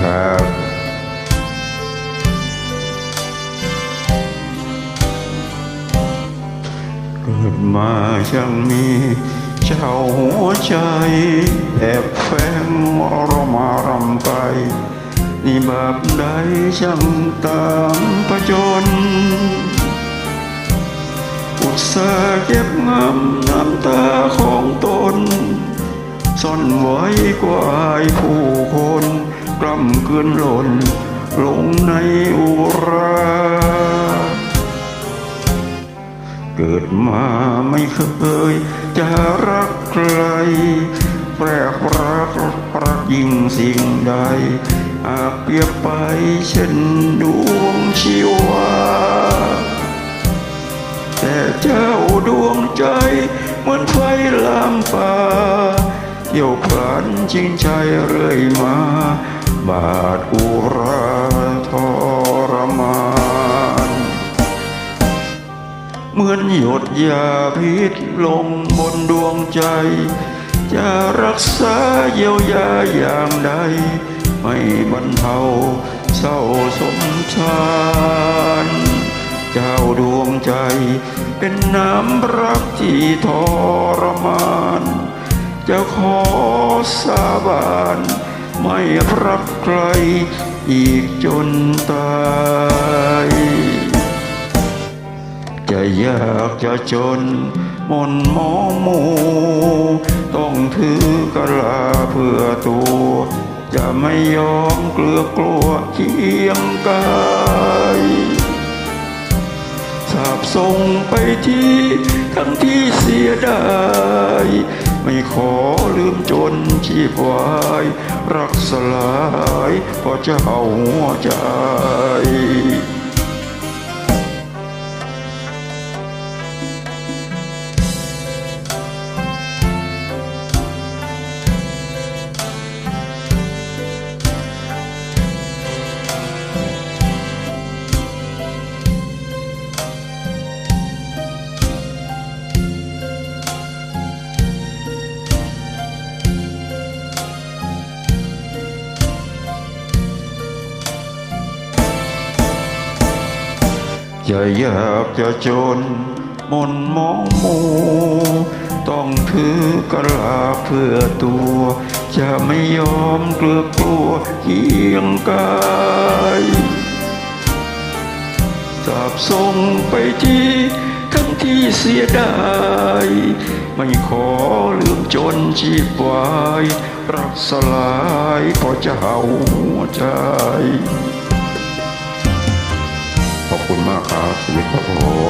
ครับเกิดมายังมีเจ้าหัวใจ แอบแฝงมรมารำไป นี่บาปใดช่างตามประจน อุตส่าห์เก็บงำน้ำตาของตนซ่อนไว้กว่าอายผู้ คนกล้ำเกินหล่นลงในอุรา เกิดมาไม่เคยจะรักใครแปรกรักรักยิ่งสิ่งใดอาจเปรียบไปเช่นดวงชีวา แต่เจ้าดวงใจเหมือนไฟลามป่าเกี่ยวพลันจริงใจเรื่อยมา บาดอุราทรมาน เหมือนหยดยาพิษลงบนดวงใจ จะรักษาเยียวยาอย่างใด ไม่บรรเทาเศร้าสมชานเจ้าดวงใจเป็นน้ำรักที่ทรมาน จะขอสาบาน ไม่รักใครอีกจนตายจะยากจะจนมนมอหมูต้องถือกะลาเพื่อตัว จะไม่ยอมเกลือกลัวเคียงกายสาบส่งไปที่ทั้งที่เสียดาย ไม่ขอลืมจนชีพวาย รักสลายเพราะเจ้าหัวใจ จะยากจะจนมนมองมูต้องถือกระลาเพื่อตัว จะไม่ยอมเกลือกลัวเคียงกายสาบส่งไปที่ทั้งที่เสียดาย ไม่ขอลืมจนชีพวาย รักสลายพราะเจ้าใจ คุณมากครับชีวิตครับผม